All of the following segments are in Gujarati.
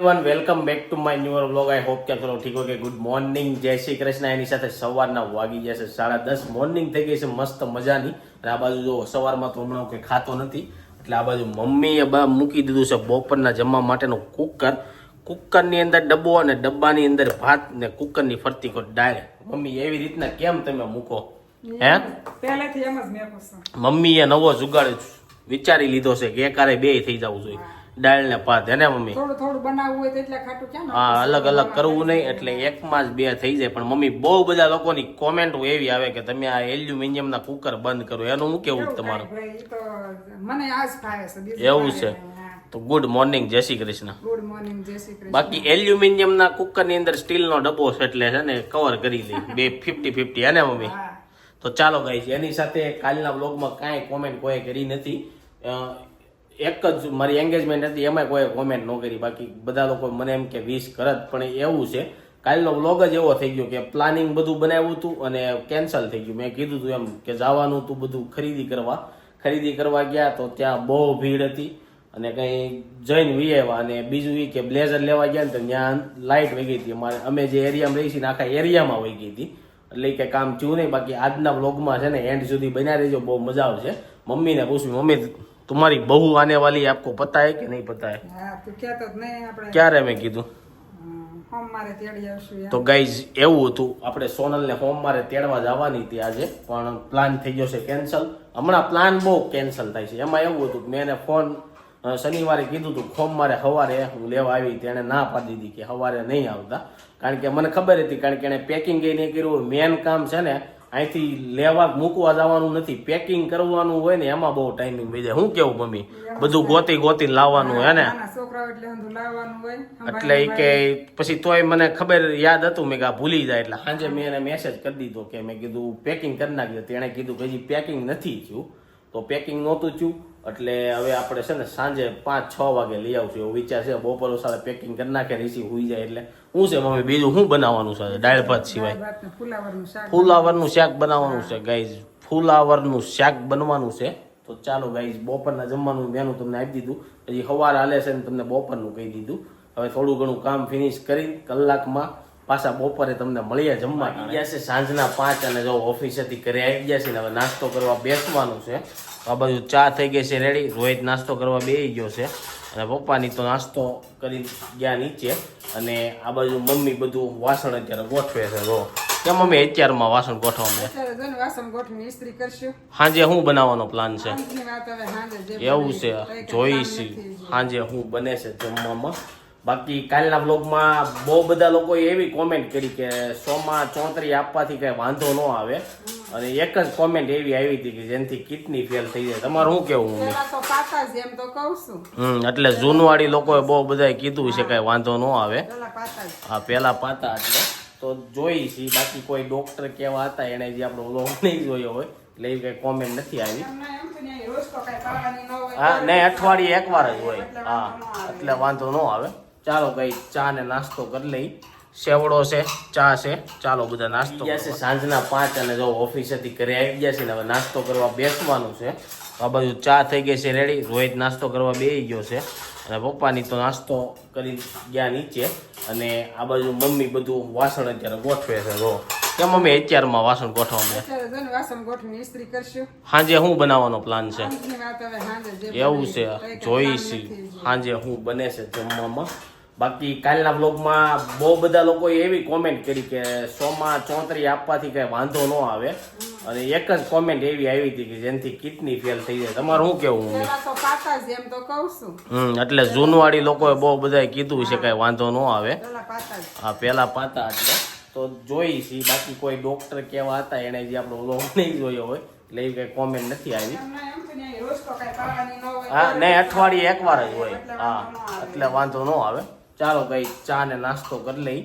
Welcome back to my new blog I hope કે ચલો ઠીક ઓકે ગુડ મોર્નિંગ જય શ્રી કૃષ્ણ. એની સાથે સવારના વાગી જશે સાડા દસ. મોર્નિંગ થઈ ગઈ છે મસ્ત મજાની. અને આ બાજુ જો સવારમાં તો હમણાં કંઈ ખાતો નથી. એટલે આ બાજુ મમ્મીએ બા મૂકી દીધું છે બપોરના જમવા માટેનું કુકર. કુકરની અંદર ડબ્બો અને ડબ્બાની અંદર ભાત ને કુકરની ફરતી કોઈ ડાયરેક્ટ મમ્મી એવી રીતના કેમ તમે મૂકો? હે? પહેલેથી એમ જ મેં મમ્મીએ નવો જુગાડ વિચારી લીધો છે કે એકારે બે થઈ જવું જોઈએ. દાળ ને ભાત હે ને મમ્મી? થોડું થોડું બનાવવું હોય તો એટલે ખાટું ક્યાં હા અલગ અલગ કરવું નહીં એટલે એકમાં જ બે થઈ જાય. પણ મમ્મી બહુ બધા લોકોની કોમેન્ટ એવી આવે કે તમે આ એલ્યુમિનિયમ ના કુકર બંધ કરો. એનું શું કેવું તમારું? મને ફાવે છે એવું છે? તો ગુડ મોર્નિંગ જય શ્રી કૃષ્ણ. ગુડ મોર્નિંગ જય શ્રી કૃષ્ણ. બાકી એલ્યુમિનિયમ ના કુકરની અંદર સ્ટીલ નો ડબ્બો છે એટલે છે ને કવર કરી લઈ બે ફિફ્ટી ફિફ્ટી હે ને મમ્મી? તો ચાલો ગાઈસ એની સાથે કાલના બ્લોગમાં કાંઈ કોમેન્ટ કોઈ કરી નથી. એક જ મારી એન્ગેજમેન્ટ હતી એમાં કોઈ કોમેન્ટ ન કરી. બાકી બધા લોકો મને એમ કે વીસ કરત પણ એવું છે, કાલનો વ્લોગ જ એવો થઈ ગયો કે પ્લાનિંગ બધું બનાવ્યું હતું અને કેન્સલ થઈ ગયું. મેં કીધું હતું એમ કે જવાનું હતું બધું ખરીદી કરવા. ખરીદી કરવા ગયા તો ત્યાં બહુ ભીડ હતી અને કંઈ જઈને વી આવ્યા. અને બીજું એ કે બ્લેઝર લેવા ગયા ને તો ત્યાં લાઇટ વહી ગઈ હતી. અમારે, અમે જે એરિયામાં રહી છીએ આખા એરિયામાં વહી ગઈ હતી. એટલે કે કામ થયું નહીં. બાકી આજના વ્લોગમાં છે ને એન્ડ સુધી બન્યા રહેજો. બહુ મજા આવશે. મમ્મીને પૂછ્યું મમ્મી હે કે નહીં પતા હે હા તું કહેતો જ નહીં આપણે ક્યારે મેં કીધું હોમ મારે તેડી આવશું તો ગાઈઝ એવું હતું. આપણે સોનલને મારે તેડવા જવાની હતી આજે પણ પ્લાન થઈ ગયો છે કેન્સલ હમણાં પ્લાન બહુ કેન્સલ થાય છે. એમાં એવું હતું કે મેં એને ફોન શનિવારે કીધું હતું મારે સવારે હું લેવા આવી તેણે ના પાડી દીધી કે સવારે નહીં આવતા. કારણ કે મને ખબર હતી કારણ કે એને પેકિંગ એ નહીં કર્યું મેન કામ છે ને અહીંથી લેવા મૂકવા જવાનું નથી પેકિંગ કરવાનું હોય ને એમાં બહુ ટાઈમિંગ થઈ જાય. હું કેવું મમ્મી? બધું ગોતી ગોતી લાવવાનું હે ને? એટલે ઈ કે પછી તોય મને ખબર યાદ હતું મેં કે આ ભૂલી જાય એટલે સાંજે મેં એને મેસેજ કરી દીધો કે મેં કીધું પેકિંગ કરી નાખ્યું તેણે કીધું કે હજી પેકિંગ નથી થયું. તો પેકિંગ નહોતું થયું. એટલે હવે આપણે છે ને સાંજે પાંચ છ વાગે લઈ આવશું એવો વિચાર છે. બપોર સાડા પેકિંગ કરી નાખે રીસી હોઈ જાય એટલે. શું છે મમ્મી બીજું શું બનાવવાનું છે? દાળ ભાત સિવાય. ફુલાવરનું શાક બનાવવાનું છે. ગાઈઝ ફુલાવરનું શાક બનવાનું છે. તો ચાલો ગાઈઝ બપોરના જમવાનું મેનુ તમને આપી દીધું. હજી સવાર હાલે છે ને તમને બપોરનું કહી દીધું. હવે થોડું ઘણું કામ ફિનિશ કરી કલાકમાં પાછા બપોરે તમને મળીએ જમવા. આવી ગયા છે સાંજના પાંચ અને જો ઓફિસેથી ઘરે આવી ગયા છે ને હવે નાસ્તો કરવા બેસવાનું છે. આ બાજુ ચા થઈ ગઈ છે રેડી રોહિત નાસ્તો કરવા બેસી ગયો છે. અને પપ્પાની તો નાસ્તો કરી ગયા નીચે. અને આ બાજુ મમ્મી બધું વાસણ અત્યારે ગોઠવે છે જો. કે મમ્મી અત્યારમાં વાસણ ગોઠવવા વાસણ ગોઠવીને ઇસ્ત્રી કરશું. સાંજે શું બનાવવાનો પ્લાન છે? એવું છે. જોઈશ. સાંજે હું બને છે જમવામાં. બાકી કાલના બ્લોગમાં બહુ બધા લોકોએ એવી કોમેન્ટ કરી કે સોમાં ચોતરી આપવાથી કંઈ વાંધો ન આવે. અને એક જ કોમેન્ટ એવી આવી હતી કે જેનાથી કિડની ફેલ થઈ જાય. તમારું શું કેવું હમ એટલે જૂનવાડી લોકોએ બહુ બધાએ કીધું છે કાંઈ વાંધો ન આવે. હા પેલા પાતા એટલે. તો જોઈ છે બાકી કોઈ ડોક્ટર કેવા હતા એને જે આપણો વ્લોગ નહીં જોયો હોય એટલે એવી કાંઈ કોમેન્ટ નથી આવી. હા નહીં, અઠવાડિયે એકવાર જ હોય હા. એટલે વાંધો ન આવે. ચાલો ભાઈ ચા ને નાસ્તો કરી લઈ. સેવડો છે ચા છે ચાલો બધા નાસ્તો છે સાંજના પાંચ અને જો ઓફિસેથી ઘરે આવી ગયા છે ને હવે નાસ્તો કરવા બેસવાનું છે. આ બાજુ ચા થઈ ગઈ છે રેડી રોહિત નાસ્તો કરવા બેસી ગયો છે. અને પપ્પાની તો નાસ્તો કરી ગયા નીચે. અને આ બાજુ મમ્મી બધું વાસણ અત્યારે ગોઠવે છે જો. કેમ અમે અત્યારમાં વાસણ ગોઠવા વાસણ ઇસ્ત્રી કરશું. સાંજે શું બનાવવાનો પ્લાન છે? એવું છે. જોઈશી હાંજે હું બને છે જમવામાં. બાકી કાલના બ્લોગમાં બહુ બધા લોકોએ એવી કોમેન્ટ કરી કે સોમાં ચોત્રી આપવાથી કંઈ વાંધો ન આવે. અને એક જ કોમેન્ટ એવી આવી હતી કે જેનાથી કિડની ફેલ થઈ જાય. તમારું શું કેવું હમ એટલે જૂનવાડી લોકોએ બહુ બધાએ કીધું છે કઈ વાંધો ન આવે. હા પેલા પાતા એટલે. તો જોઈ છે. બાકી કોઈ ડોક્ટર કેવા હતા એને જે આપણો વ્લોગ નહીં જોયો હોય એટલે એ કઈ કોમેન્ટ નથી આવી. હા નહીં, રોજ તો કાંઈ કરવાની ન હોય. હા ને અઠવાડિયે એકવાર જ હોય હા વાંધો ન આવે. એટલે વાંધો ન આવે. ચાલો કઈ ચા ને નાસ્તો કરી લઈ.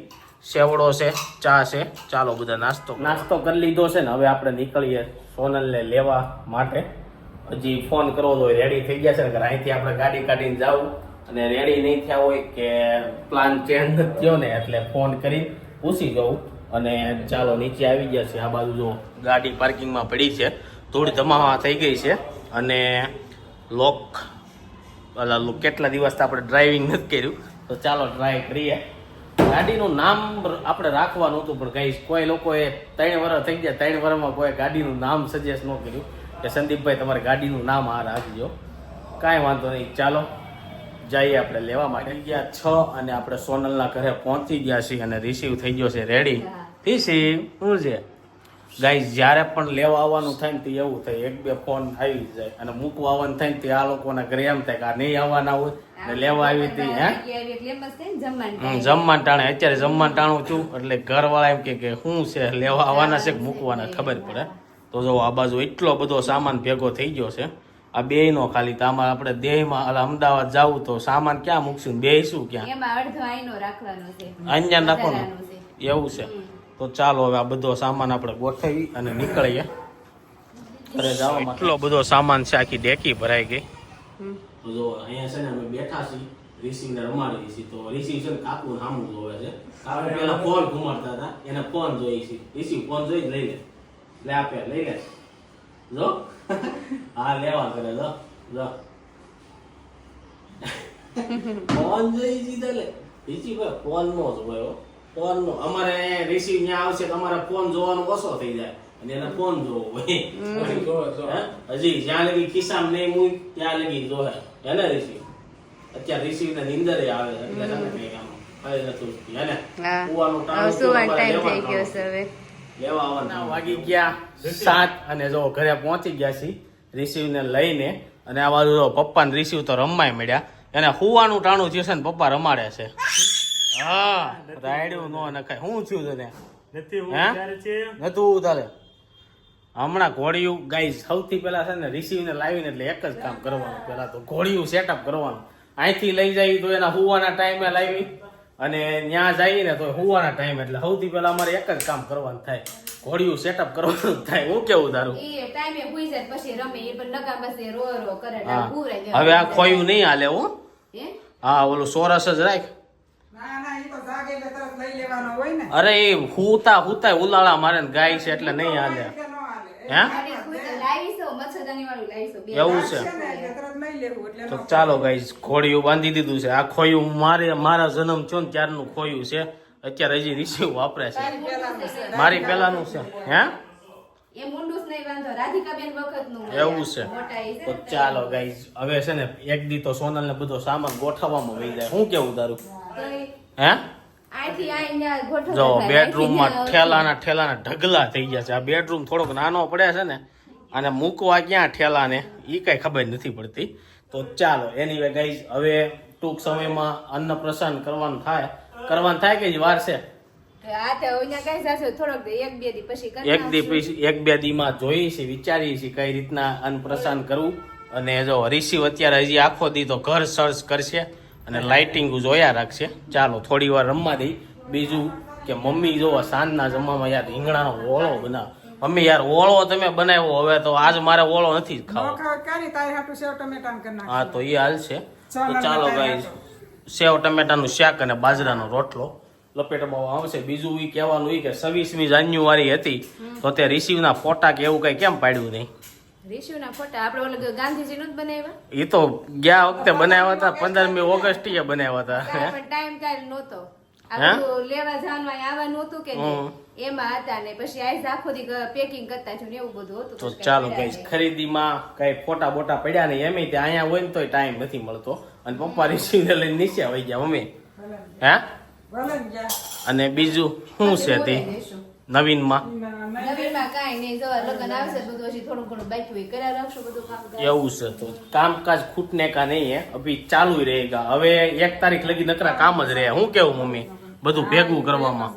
સેવડો છે ચા છે. ચાલો બધા નાસ્તો નાસ્તો કરી લીધો છે ને હવે આપણે નીકળીએ સોનલને લેવા માટે. હજી ફોન કરવો તો રેડી થઈ ગયા છે ને અહીંથી આપણે ગાડી કાઢીને જાવું અને રેડી નહીં થયા હોય કે પ્લાન ચેન્જ નથી થયો ને એટલે ફોન કરી પૂછી જવું અને ચાલો નીચે આવી ગયા છે. આ બાજુ જો ગાડી પાર્કિંગમાં પડી છે, થોડી ધમાવા થઈ ગઈ છે અને લોક કેટલા દિવસ આપણે ડ્રાઇવિંગ નથી કર્યું. તો ચાલો ટ્રાય કરીએ. ગાડીનું નામ આપણે રાખવાનું હતું, પણ કઈ કોઈ લોકોએ ત્રણ વર્ષ થઈ ગયા, ત્રણ વર્ષમાં કોઈ ગાડીનું નામ સજેસ્ટ ન કર્યું. કે સંદીપભાઈ, તમારે ગાડીનું નામ આ રાખજો. કાંઈ વાંધો નહીં. ચાલો. જઈએ આપણે લેવા માટે. ગયા છ અને આપણે સોનલના ઘરે પહોંચી ગયા છીએ અને રિસીવ થઈ ગયો છે રેડી રિસીવ શું છે? ગાઈઝ જ્યારે પણ લેવા આવવાનું થાય ને તે એવું થાય એક બે ફોન આવી જાય. અને મૂકવા આવવાનું થાય ને તે આ લોકોના ઘરે એમ થાય કે આ નહીં આવવાના હોય ને લેવા આવી હતી હે? જમવાન જમવાનું ટાણે. અત્યારે જમવાનું ટાણું છું એટલે ઘરવાળા એમ કે કે શું છે લેવા આવવાના છે કે મૂકવાના ખબર પડે. તો જો આ બાજુ એટલો બધો સામાન ભેગો થઈ ગયો છે આ બે નો ખાલી તો આમાં આપણે દેહમાં અલા અમદાવાદ જાવું તો સામાન ક્યાં મૂકશું? બે શું ક્યાં? એમાં અડધો આઈનો રાખવાનો છે. અહીંયા રાખવાનું? એવું છે. તો ચાલો હવે આ બધો સામાન આપણે ગોઠવી અને નીકળીએ. એટલો બધો સામાન છે આખી ડેકી ભરાઈ ગઈ. તો જો અહીંયા છે ને અમે બેઠા છીએ રિસીવને રમાડી છીએ. તો રિસિંગ છે ને કાકુ સામું જોવે છે. કાકુ પેલા ફોન ઘુમાડતા હતા એને ફોન જોઈએ છે. રિસિંગ ફોન જોઈ લઈ લે. લે આપે લઈ લે. જો. હા લેવા કરે જો જો. ફોન જોઈ સીધા લે. બીજી ભાઈ ફોન નો જ હોય ફોન નો. અમારે રિસીવ ન્યા આવશે તો અમારે ફોન જોવાનો ઓછો થઈ જાય. અને એને ફોન જોવો હોય? હજી જ્યાં લગી ખિસ્સામાં નહીં મૂક ત્યાં લગી જોહે એને રિસીવ? અત્યારે રિસીવ ને નીંદર આવે એટલે તમે કઈ કામ કઈ નથી ઉઠતી, હે ને? હા. સુવાનું હવે ટાણું સુવાનો અમારે ટાઈમ થઈ ગયો છે હવે. લેવા વાગી ગયા સાત અને જો ઘરે પહોંચી ગયા છીએ રિસીવ ને લઈને અને આ બાજુ જો પપ્પા રિસીવ તો રમવાય મળ્યા. એને હુવાનું ટાણું થયું છે ને પપ્પા રમાડે છે. હા રાયડું નો નખાય. શું થયું તને હે નતું તારે હમણાં ઘોડિયું ગાય સૌથી પહેલા છે ને રિસીવ ને લાવીને એટલે એક જ કામ કરવાનું. પહેલા તો ઘોડિયું સેટઅપ કરવાનું. અહીંથી લઈ જાય તો એના હુવાના ટાઈમે લાવી. અને ત્યાં જઈએ ને તો હુવાના ટાઈમ એટલે સૌથી પહેલા અમારે એક જ કામ કરવાનું થાય. ઘોડિયું સેટઅપ કરવાનું થાય. હું કેવું તારું? હવે આ ખોયું નહીં હાલે હો. હા? ઓલું સોરસ જ રાખ. ના ના એ તો જાગે એટલે તરત લઈ લેવાનો હોય ને. અરે એ હુતા હુતા ઉલાળા મારે ને ગાય છે એટલે નહીં હાલે. એવું છે. છે તો ચાલો ગાઈઝ ખોડિયું બાંધી દીધું છે. આ ખોયું મારે મારા જન્મ થયો ને ત્યારનું ખોયું છે. અત્યારે હજી રિસીવ વાપરે છે. છે. મારી પેલાનું છે. હે? એવું છે. છે તો ચાલો ગાઈસ હવે છે ને એક દી તો સોનલ ને બધો સામાન ગોઠવવામાં વહી જાય. શું કેવું તારું? હે? જો બેડરૂમમાં ઠેલાના ઠેલાના ઢગલા થઈ ગયા છે. આ બેડરૂમ થોડોક નાનો પડે છે ને અને મૂકવા ક્યાં ઠેલાને એ કાંઈ ખબર નથી પડતી. તો ચાલો એની વે ગઈ હવે ટૂંક સમયમાં અન્નપ્રસાન કરવાનું થાય. કરવાનું થાય કે વાર છે? એક દી પછી એક બે દીમાં જોઈએ છીએ વિચારીએ છીએ કઈ રીતના અન્નપ્રસાન કરવું. અને જો રિસીવ અત્યારે હજી આખો દી તો ઘર સર્ચ કરશે. અને લાઇટિંગ જોયા રાખશે. ચાલો થોડી વાર રમવા દઈ. બીજું કે મમ્મી જો સાંજના જમવામાં યાર રીંગણા ઓળો બનાવ. મમ્મી યાર ઓળો તમે બનાવ્યો હવે તો આજ મારે ઓળો નથી ખાવો હા તો એ હાલ છે. તો ચાલો, ગાઈસ સેવ ટમેટાનું શાક અને બાજરાનો રોટલો. લપેટમાં આવશે. બીજું એ કહેવાનું એ કે છવ્વીસમી જાન્યુઆરી હતી. તો તે રિસીવના ફોટા કે એવું કઈ કેમ પાડ્યું નહીં? રીશુના ફોટા આપણે ઓલા ગાંધીજીનું જ બનાવ્યા? એ તો ગયા વખતે બનાવ્યા હતા પંદરમી એ બનાવ્યા હતા. પણ ટાઈમ કાંઈ નહોતો. આ હે? બધું લેવા જવાનું અહીંયા આવવાનું હતું કે એમાં હતા ને પછી આઈસ આખો દી પેકિંગ કરતા છું ને એવું બધું હતું. તો ચાલો ગાઈસ ખરીદીમાં કઈ ફોટા બોટા પડ્યા નહીં. એમ ત્યાં અહીંયા હોય ને તોય ટાઈમ નથી મળતો. અને પપ્પા રિસીવને લઈને નીચે આવી ગયા મમ્મી હે? ને અને બીજું શું છે તે. નવીનમાં. એવું છે તો કામકાજ ખૂટને કા નહીં હે? અભી ચાલુ જ રહેગા હવે એક તારીખ લગી નકરા કામ જ રહે. હું કેવું મમ્મી? બધું ભેગું કરવામાં.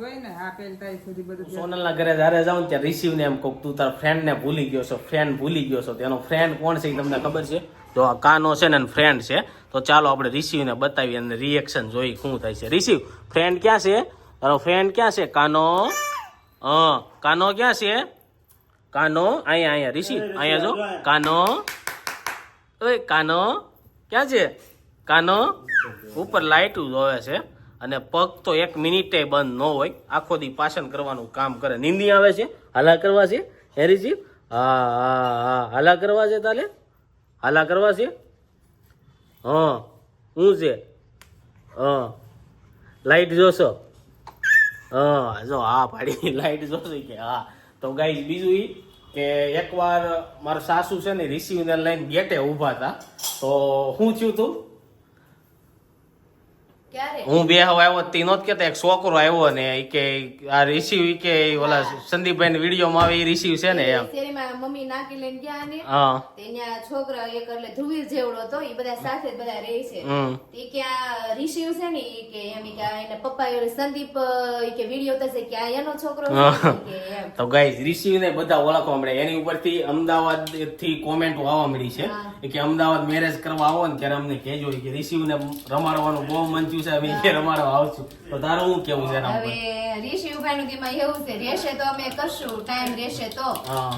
સોનલના ઘરે જ્યારે જાઉં ને ત્યાં રિસીવ ને એમ કહું તું તારા ફ્રેન્ડ ને ભૂલી ગયો છો ફ્રેન્ડ ભૂલી ગયો છો. તેનો ફ્રેન્ડ કોણ છે તમને ખબર છે? તો આ કાનો છે ને ફ્રેન્ડ છે. તો ચાલો આપણે રિસીવ ને બતાવીએ અને રિએક્શન જોઈ શું થાય છે. રિસીવ ફ્રેન્ડ ક્યાં છે? તારો ફ્રેન્ડ ક્યાં છે? કાનો? હા કાનો ક્યાં છે? કાનો અહીંયા અહીંયા ઋષિ અહીંયા જો. કાનો. ઓય કાનો. ક્યાં છે? કાનો. ઉપર લાઇટ જોવે છે. અને પગ તો એક મિનિટે બંધ ન હોય. આખો દી પાછન કરવાનું કામ કરે. નીંદી આવે છે? હાલા કરવા છે? હેરીજી? હા હા હા. હાલા કરવા છે તાલે? હાલા કરવા છે? હા. શું છે? હા. લાઈટ જોશો? હા, જો, હા પાડી લાઈટ જોશે કે, હા. તો ગાઈઝ બીજું ઈ કે એકવાર મારા સાસુ છે ને રિસીવને લઈને ગેટે ઊભા હતા. તો શું થયું તું? ક્યારે હું બે હવે આવ્યો તીનો જ કેતા એક છોકરો આવ્યો ને એ કે આ રિસીવ કે ઓલા સંદીપભાઈ વિડીયોમાં આવે એ રિસીવ છે ને એમ. મમ્મી નાકી લઈને ગયા ને હા. ત્યાં છોકરો એક એટલે ધ્રુવીર જેવડો હતો એ બધા સાથે બધા રહે છે. એ કે આ રિસીવ છે ને એ કે એમ કે એને પપ્પા એ સંદીપ એ કે વીડિયો થશે કે આ એનો છોકરો તો ગાઈઝ રિસીવ ને બધા ઓળખવા મળે. એની ઉપરથી અમદાવાદથી કોમેન્ટ આવવા મળી છે કે અમદાવાદ મેરેજ કરવા આવો ને ત્યારે અમને કહેજો કે રિસીવ ને રમાડવાનું બહુ મન થયું અમે કે રમાડવા આવશું. તો તારું શું કેવું છે એના ઉપર? હવે ઋષિભાઈ નું તેમાં એવું છે રહેશે તો અમે કરશું ટાઈમ રહેશે તો.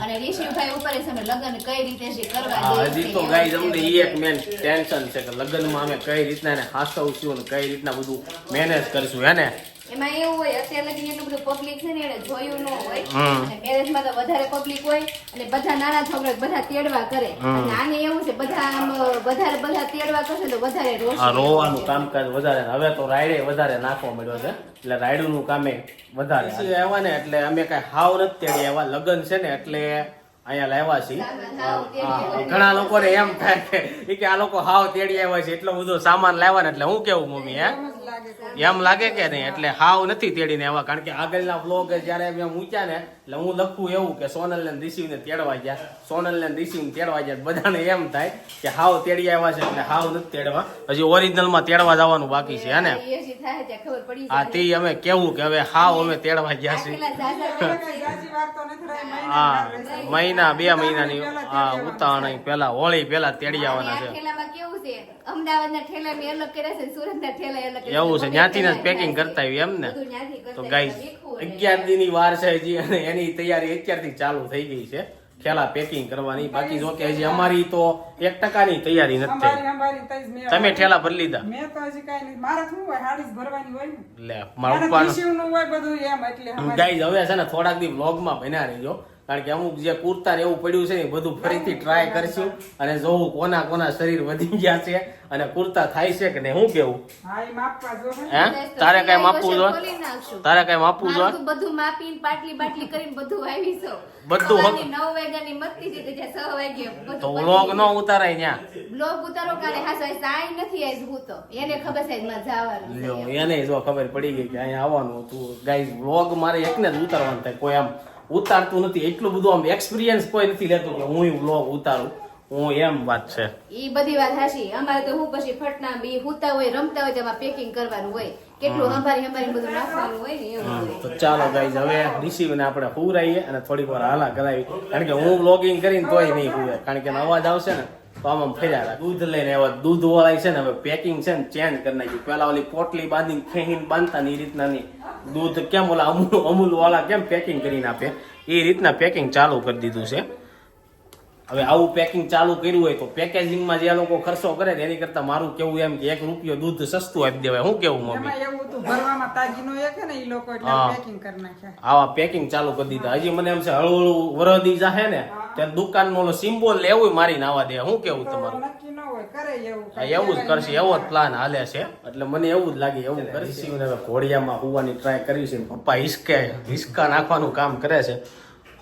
અને ઋષિભાઈ ઉપર છે અમે લગ્ન કઈ રીતે છે કરવા હા, હજી તો ગાઈઝ અમને ઈ એક મેન ટેન્શન છે કે લગ્નમાં અમે કઈ રીતના એને હાસવશું ને કઈ રીતના બધું મેનેજ કરશું હે ને? એમાં એવું હોય અત્યારે લગી એટલું બધું પબ્લિક છે ને એને જોયું ન હોય. અને મેરેજમાં તો વધારે પબ્લિક હોય અને બધા નાના છોકરા બધા તેડવા કરે. અને આને એવું છે બધા આમ વધારે બધા તેડવા કરશે તો વધારે રોશે રોવાનું કામકાજ વધારે હવે તો રાયડે વધારે નાખવા મળ્યો છે. એટલે રાયડુનું કામે વધારે આવ્યા ને એટલે અમે કઈ હાવ નથી તેડી એવા લગ્ન છે ને એટલે અહીંયા લાવ્યા છીએ. ઘણા લોકોને એમ થાય કે કે આ લોકો હાવ તેડી આવ્યા છે એટલો બધો સામાન લાવ્યા ને એટલે હું કેવું મમ્મી હે? એમ લાગે કે નહીં એટલે હાવ નથી તેડીને આવ્યા કારણ કે આગળના બ્લોગ જયારે મેં મૂક્યા ને એટલે હું લખું એવું કે સોનલ ને રિસીવ ને તેડવા ગયા. સોનલ ને રિસીવ ને તેડવા ગયા બધાને એમ થાય કે હાવ તેડી આવ્યા છે એટલે હાવ નથી તેડવા. હજી ઓરિજિનલમાં તેડવા જવાનું બાકી છે હે ને? આ તે અમે કેવું કે હવે હાવ અમે તેડવા ગયા છીએ. મહિના હા મહિના બે મહિનાની હા ઉતાવળ પેલા હોળી પેલા તેડી આવવાના છે. અમદાવાદ ના ઠેલા અમદાવાદના અલગ કર્યા છે સુરતના ઠેલા અલગ કર્યા છે. ત્યાંથી જ પેકિંગ કરતા આવી એમ ને તો ગાઈ અગિયાર દિનની વાર છે હજી અને એની તૈયારી અત્યારથી ચાલુ થઈ ગઈ છે. ખેલા પેકિંગ કરવાની. બાકી જો કે હજી અમારી તો એક ટકાની તૈયારી નથી તમે ઠેલા ભરી લીધા. મેં તો હજી કાંઈ નહીં. મારે શું હોય? હાડી ભરવાની હોય ને? લે મારું મારે હોય બધું એમ એટલે ગાઈઝ હવે છે ને થોડાક દી વ્લોગમાં બન્યા રહેજો. કારણ કે અમુક જે કુર્તા ને એવું પડ્યું છે ને બધું ફરીથી ટ્રાય કરશું અને જોવું કોના કોના શરીર વધી ગયા છે અને કુર્તા થાય છે કે નહીં હું કેવું? હા એ માપવા જો ને. હે? તારે કઈ માપવું જો? તારે કઈ માપવું જો? બધું માપીને પાટલી બાટલી કરીને બધું આવી છો બધું નવ વાગ્યાની મસ્તી છે ત્યાં છ વાગ્યે બધું તો વ્લોગ નો ઉતારાય ન્યા બ્લોગ ઉતારો કાલે હાસો સાઈ નથી આજ હું તો. એને ખબર છે માં જવાનું લ્યો, એને જો ખબર પડી ગઈ કે અહીંયા આવવાનું હતું. ગાઈઝ વ્લોગ મારે એકને જ ઉતારવાનું થાય કોઈ આમ ઉતારતું નથી. એટલું બધું આમ એક્સપિરિયન્સ કોઈ નથી લેતું કે હું વ્લોગ ઉતારું. હું એમ વાત છે. ઈ બધી વાત હાશી અમારે તો હું પછી ફટના બી હુતા હોય રમતા હોય તેમાં પેકિંગ કરવાનું હોય. કેટલું સંભારી સંભારી બધું નાખવાનું હોય ને એવું તો ચાલો ગાઈઝ હવે રિસીવને આપણે હુરાઈએ અને થોડીક વાર હાલા કરાવી. કારણ કે હું વ્લોગિંગ કરીને તોય નહીં હુવે. કારણ કે અવાજ આવશે ને. તો આમ ફર્યા. દૂધ લઈને આવ્યા દૂધ વાળા છે ને, હવે પેકિંગ છે ને ચેન્જ કરી નાખ્યું. પેલા ઓલી પોટલી બાંધીને ખેહીને બાંધતા ને એ રીતના નહીં દૂધ કેમ ઓલા અમૂલ અમૂલ વાળા કેમ પેકિંગ કરીને આપે? એ રીતના પેકિંગ ચાલુ કરી દીધું છે. હવે આવું પેકિંગ ચાલુ કર્યું હોય તો પેકેજિંગમાં જે લોકો ખર્ચો કરે ને એની કરતા મારું કેવું એમ કે એક રૂપિયો દૂધ સસ્તું આપી દેવાય. હું કેવું મમ્મી? એવું હતું ભરવામાં તાજીનો એક ને એ લોકો એટલે હા. પેકિંગ કરી નાખ્યા. આવા પેકિંગ ચાલુ કરી દીધા. હજી મને એમ છે હળવું હળવું વરદી જાહે ને ત્યારે દુકાન નો સિમ્બોલ લેવું મારી નાવા દે. હું કેવું તમારું? નક્કી ન હોય કરે એવું. જ કરશે એવો જ પ્લાન હાલે છે. એટલે મને એવું જ લાગે એવું કરશે. હવે ઘોડિયામાં હોવાની ટ્રાય કરી છે પપ્પા હિસકે હિસકા નાખવાનું કામ કરે છે.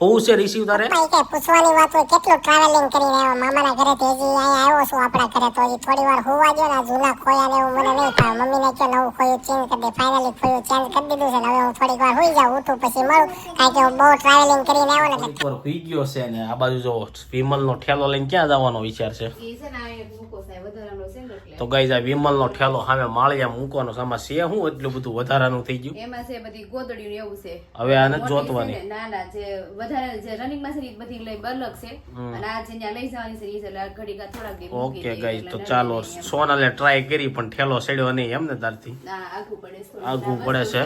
હું છે રિસીવ તારે? પૂછવાની વાત હોય કેટલું ટ્રાવેલિંગ કરીને આવ્યો? મામાના ઘરેથી હજી અહીંયા આવ્યો છું આપણા ઘરે તો હજી થોડી વાર હોવા દો ને જૂના ખોયા ને એવું મને નહીં થાય. મમ્મીને કે નવું ખોયું ચેન્જ કરી દે. ફાઇનલી ખોયું ચેન્જ કરી દીધું છે ને હવે હું થોડીક વાર હોઈ જાઉં ઉઠું પછી મળું. કારણ કે હું બહુ ટ્રાવેલિંગ કરીને આવ્યો ને એટલે ઉપર હોઈ ગયો છે ને આ બાજુ જો વિમલ નો ઠેલો લઈને ક્યાં જવાનો વિચાર છે? એ છે ને આ એક મૂકો સાહેબ વધારાનો છે ને એટલે તો ગઈ આ વિમલ નો ઠેલો સામે માળિયા મૂકવાનો છે છે હું? એટલું બધું વધારાનું થઈ ગયું. એમાં છે બધી ગોદડીયું એવું છે. હવે આને જોતવાની. ના ના જે વધારે જે રનિંગમાં છે બધી લઈ બલક છે. અને આ જે ત્યાં લઈ જવાની છે એટલે ઘડી કા થોડાક દી ઓકે ગઈ તો ચાલો સોના લે સોનાલે ટ્રાય કરી પણ ઠેલો સેડ્યો નહીં એમ ને તારથી? આઘું પડે છે આઘું પડે છે.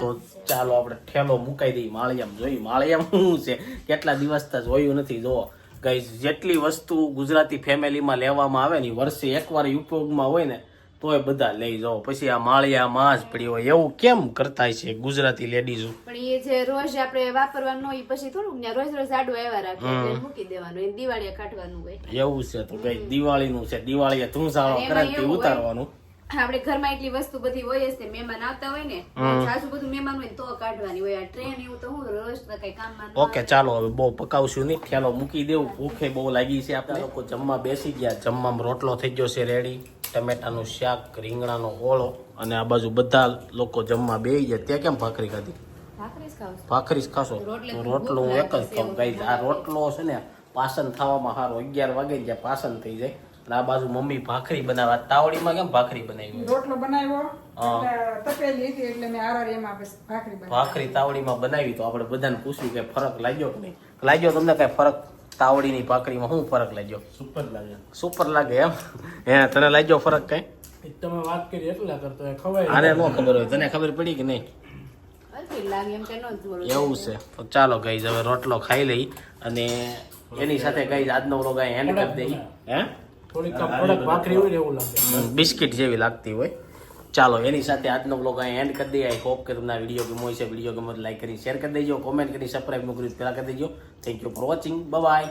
તો ચાલો આપણે ઠેલો મુકાઈ દઈએ માળિયામ. જોઈ માળિયામ શું છે? કેટલા દિવસ તો જોયું નથી જો ગાઈઝ જેટલી વસ્તુ ગુજરાતી ફેમિલીમાં લેવામાં આવે ને વર્ષે એકવાર ઉપયોગમાં હોય ને તોય બધા લઈ જાઓ. પછી આ માળિયા માસ પડી હોય. એવું કેમ કરતા છે ગુજરાતી લેડીઝો પણ એ જે રોજ આપણે વાપરવાનું હોય પછી થોડુંક ને રોજ રોજ આડું આવ્યા રાખે. મૂકી દેવાનું. એ દિવાળીએ કાઢવાનું હોય. એવું છે તો કઈ દિવાળીનું છે. દિવાળીએ ધૂંસાળો કરે તે ઉતારવાનું. આપણે ઘરમાં એટલી વસ્તુ બધી હોય જ મહેમાન આવતા હોય ને સાસુ બધું મહેમાન હોય તો કાઢવાની હોય. આ ટ્રેન એવું તો હું રોજ તો કઈ કામમાં ઓકે ચાલો હવે બહુ પકાવશું નહીં. ખ્યાલો મૂકી દેવું. ભૂખે બહુ લાગી છે આપણે લોકો જમવા બેસી ગયા. જમવામાં રોટલો થઈ ગયો છે રેડી ટમેટાનું શાક રીંગણાનો ઓળો અને આ બાજુ બધા લોકો જમવા બેસી ગયા. ત્યાં કેમ ભાખરી ખાધી? ભાખરી જ ખાશો. રોટલે રોટલો હું એક જ ખાઉં કઈ આ રોટલો છે ને પાસન થવામાં સારો અગિયાર વાગે જ્યાં પાસન થઈ જાય. અને આ બાજુ મમ્મી ભાખરી બનાવવા તાવડીમાં કેમ ભાખરી બનાવી રોટલો બનાવ્યો. તપેલી હતી એટલે મેં આરાર એમાં ભાખરી ભાખરી તાવડીમાં બનાવી તો આપણે બધાને પૂછ્યું કે ફરક લાગ્યો કે નહીં? લાગ્યો તમને કઈ ફરક? તાવડીની ભાખરીમાં શું ફરક લાગ્યો? સુપર લાગે. સુપર લાગે એમ? હે તને લાગ્યો ફરક કઈ? તમે વાત કરી એટલા કરતો ખબર આને નો ખબર હોય તને ખબર પડી કે નહીં? એવું છે. તો ચાલો ગઈ હવે રોટલો ખાઈ લઈ અને એની સાથે ગઈ આજનો વ્લોગ અહીં એન્ડ કરી દઈ. હે? થોડીક કડક ભાખરી હોય એવું લાગે. બિસ્કિટ જેવી લાગતી હોય. ચાલો, એની સાથે આજનો બ્લોગ અહીં એન્ડ કરી દઈએ. હોપ કે તમને વીડિયો ગમો છે વીડિયો ગમો લાઈક કરી શેર કરી દેજો. કોમેન્ટ કરી સબસ્ક્રાઈબનું પેલા કરી દેજો. Thank you for watching bye